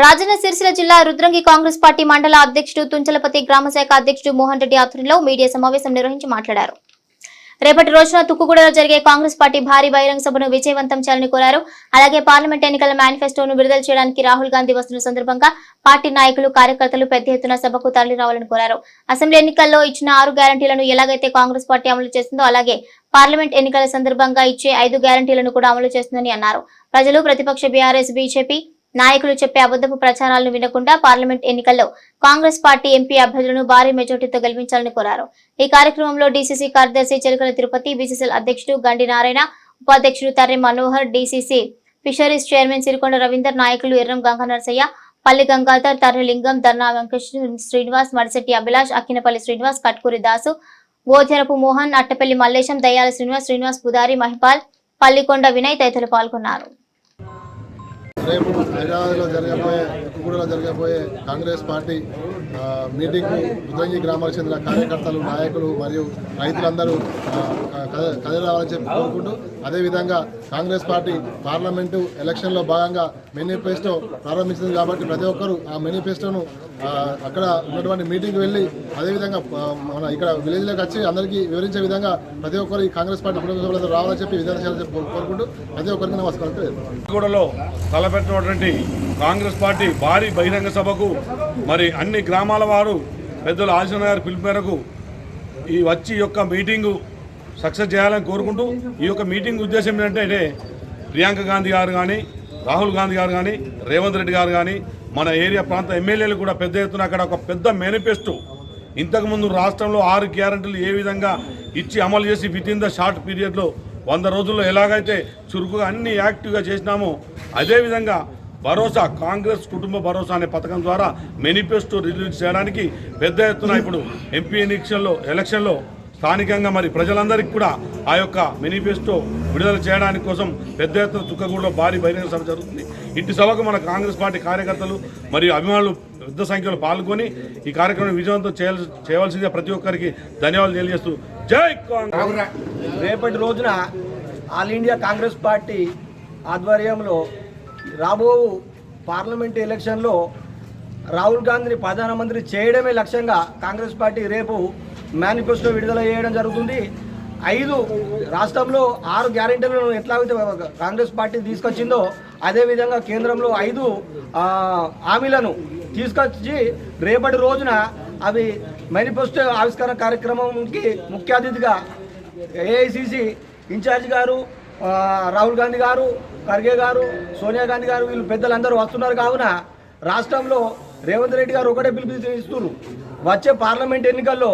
రాజన్న సిరిసిల్ల జిల్లా రుద్రంగి కాంగ్రెస్ పార్టీ మండల అధ్యక్షుడు తుంచలపతి గ్రామ శాఖ అధ్యక్షుడు మోహన్ రెడ్డి ఆధ్వర్యంలో మీడియా సమావేశం నిర్వహించి మాట్లాడారు. రేపటి రోజున తుక్కుగూడలో జరిగే కాంగ్రెస్ పార్టీ భారీ బహిరంగ సభను విజయవంతం చేయాలని కోరారు. అలాగే పార్లమెంట్ ఎన్నికల మేనిఫెస్టోను విడుదల చేయడానికి రాహుల్ గాంధీ వస్తున్న సందర్భంగా పార్టీ నాయకులు కార్యకర్తలు పెద్ద ఎత్తున సభకు తరలి రావాలని కోరారు. అసెంబ్లీ ఎన్నికల్లో ఇచ్చిన ఆరు గ్యారంటీలను ఎలాగైతే కాంగ్రెస్ పార్టీ అమలు చేస్తుందో అలాగే పార్లమెంట్ ఎన్నికల సందర్భంగా ఇచ్చే ఐదు గ్యారంటీలను కూడా అమలు చేస్తుందని అన్నారు. ప్రజలు ప్రతిపక్ష బీఆర్ఎస్ బీజేపీ నాయకులు చెప్పే అబద్ధపు ప్రచారాలను వినకుండా పార్లమెంట్ ఎన్నికల్లో కాంగ్రెస్ పార్టీ ఎంపీ అభ్యర్థులను భారీ మెజార్టీతో గెలిపించాలని కోరారు. ఈ కార్యక్రమంలో డీసీసీ కార్యదర్శి చెలకల తిరుపతి బీసీసీఎల్ అధ్యక్షుడు గండి నారాయణ ఉపాధ్యక్షుడు Tarre Manohar DCC fisheries chairman Sirikonda Ravinder నాయకులు ఎర్రం గంగా నరసయ్య పల్లి గంగాధర్ తర్రెలింగం ధర్నా వెంకటేష్ శ్రీనివాస్ మడిశెట్టి అభిలాష్ అక్కినపల్లి శ్రీనివాస్ కట్కూరి దాసు గోధెరపు మోహన్ అట్టపల్లి మల్లేశం దయ్యాల శ్రీనివాస్ శ్రీనివాస్ పుదారి మహిపాల్ పల్లికొండ వినయ్ తదితరులు పాల్గొన్నారు. రేపు హైదరాబాద్లో జరగబోయే తుక్కుగూడలో జరగబోయే కాంగ్రెస్ పార్టీ మీటింగ్కు రుద్రంగి గ్రామాలకు చెందిన కార్యకర్తలు నాయకులు మరియు రైతులందరూ కథ కదిలి రావాలని చెప్పి కోరుకుంటూ అదేవిధంగా కాంగ్రెస్ పార్టీ పార్లమెంటు ఎలక్షన్లో భాగంగా మేనిఫెస్టో ప్రారంభించింది కాబట్టి ప్రతి ఒక్కరూ ఆ మేనిఫెస్టోను అక్కడ ఉన్నటువంటి మీటింగ్కి వెళ్ళి అదేవిధంగా మన ఇక్కడ విలేజ్లోకి వచ్చి అందరికీ వివరించే విధంగా ప్రతి ఒక్కరు ఈ కాంగ్రెస్ పార్టీ కుటుంబ సభ్యులందరూ రావాలని చెప్పి విధానం చేయాలని చెప్పి కోరుకుంటూ ప్రతి ఒక్కరికి నమస్కారం తెలియజేస్తున్నాను. గూడలో కాంగ్రెస్ పార్టీ భారీ బహిరంగ సభకు మరి అన్ని గ్రామాల వారు పెద్దలు ఆశన గారి పిలుపు మేరకు ఈ వచ్చి యొక్క మీటింగు సక్సెస్ చేయాలని కోరుకుంటూ ఈ యొక్క మీటింగ్ ఉద్దేశం ఏంటంటే ప్రియాంక గాంధీ గారు కానీ రాహుల్ గాంధీ గారు కానీ రేవంత్ రెడ్డి గారు కానీ మన ఏరియా ప్రాంత ఎమ్మెల్యేలు కూడా పెద్ద ఎత్తున అక్కడ ఒక పెద్ద మేనిఫెస్టో. ఇంతకుముందు రాష్ట్రంలో ఆరు గ్యారంటీలు ఏ విధంగా ఇచ్చి అమలు చేసి విత్ ఇన్ ద షార్ట్ పీరియడ్లో వంద రోజుల్లో ఎలాగైతే చురుకుగా అన్ని యాక్టివ్గా చేసినామో అదేవిధంగా భరోసా కాంగ్రెస్ కుటుంబ భరోసా అనే పథకం ద్వారా మేనిఫెస్టో రిలీజ్ చేయడానికి పెద్ద ఎత్తున ఇప్పుడు ఎంపీ ఎన్నికల్లో ఎలక్షన్లో స్థానికంగా మరి ప్రజలందరికీ కూడా ఆ యొక్క మేనిఫెస్టో విడుదల చేయడానికి కోసం పెద్ద ఎత్తున తుక్కగూడలో భారీ బహిరంగ సభ జరుగుతుంది. ఇంటి సభకు మన కాంగ్రెస్ పార్టీ కార్యకర్తలు మరియు అభిమానులు పెద్ద సంఖ్యలో పాల్గొని ఈ కార్యక్రమం విజయవంతం చేయాల్సి చేయవలసిందే ప్రతి ఒక్కరికి ధన్యవాదాలు తెలియజేస్తూ జై కాంగ్రెస్! రేపటి రోజున ఆల్ ఇండియా కాంగ్రెస్ పార్టీ ఆధ్వర్యంలో రాబో పార్లమెంట్ ఎలక్షన్లో రాహుల్ గాంధీని ప్రధానమంత్రి చేయడమే లక్ష్యంగా కాంగ్రెస్ పార్టీ రేపు మేనిఫెస్టో విడుదల చేయడం జరుగుతుంది. ఐదు రాష్ట్రంలో ఆరు గ్యారెంటీలను ఎట్లాగైతే కాంగ్రెస్ పార్టీ తీసుకొచ్చిందో అదేవిధంగా కేంద్రంలో ఐదు హామీలను తీసుకొచ్చి రేపటి రోజున అవి మేనిఫెస్టో ఆవిష్కరణ కార్యక్రమంకి ముఖ్య అతిథిగా ఏఐసిసి ఇన్ఛార్జ్ గారు రాహుల్ గాంధీ గారు ఖర్గే గారు సోనియా గాంధీ గారు వీళ్ళు పెద్దలందరూ వస్తున్నారు కావున రాష్ట్రంలో రేవంత్ రెడ్డి గారు ఒకటే పిలుపునిస్తున్నారు వచ్చే పార్లమెంట్ ఎన్నికల్లో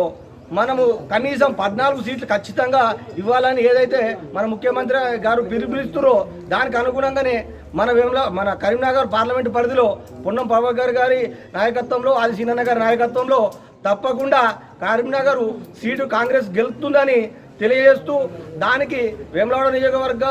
మనము కనీసం పద్నాలుగు సీట్లు ఖచ్చితంగా ఇవ్వాలని ఏదైతే మన ముఖ్యమంత్రి గారు పిలుపునిస్తున్నారో దానికి అనుగుణంగానే మన వేముల మన కరీంనగర్ పార్లమెంట్ పరిధిలో పొన్నం ప్రభాకర్ గారి నాయకత్వంలో ఆది సీనన్న గారి నాయకత్వంలో తప్పకుండా కరీంనగర్ సీటు కాంగ్రెస్ గెలుస్తుందని తెలియజేస్తూ దానికి వేములవాడ నియోజకవర్గ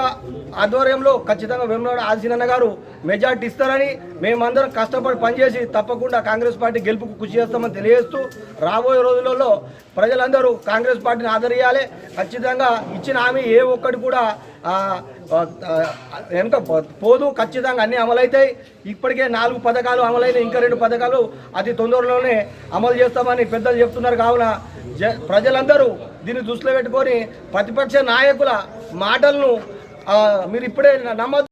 ఆధ్వర్యంలో ఖచ్చితంగా వేములవాడ ఆదిశీనన్న గారు మెజార్టీ ఇస్తారని మేమందరం కష్టపడి పనిచేసి తప్పకుండా కాంగ్రెస్ పార్టీ గెలుపుకు కృషి చేస్తామని తెలియజేస్తూ రాబోయే రోజులలో ప్రజలందరూ కాంగ్రెస్ పార్టీని ఆదరియాలి. ఖచ్చితంగా ఇచ్చిన హామీ ఏ ఒక్కటి కూడా ఆ, వెనుక పోదు. ఖచ్చితంగా అన్నీ అమలవుతాయి. ఇప్పటికే నాలుగు పథకాలు అమలైన ఇంకా రెండు పథకాలు అతి తొందరలోనే అమలు చేస్తామని పెద్దలు చెప్తున్నారు. కావున ప్రజలందరూ దీన్ని దృష్టిలో పెట్టుకొని ప్రతిపక్ష నాయకుల మాటలను మీరు ఇప్పుడే నమ్మద్దు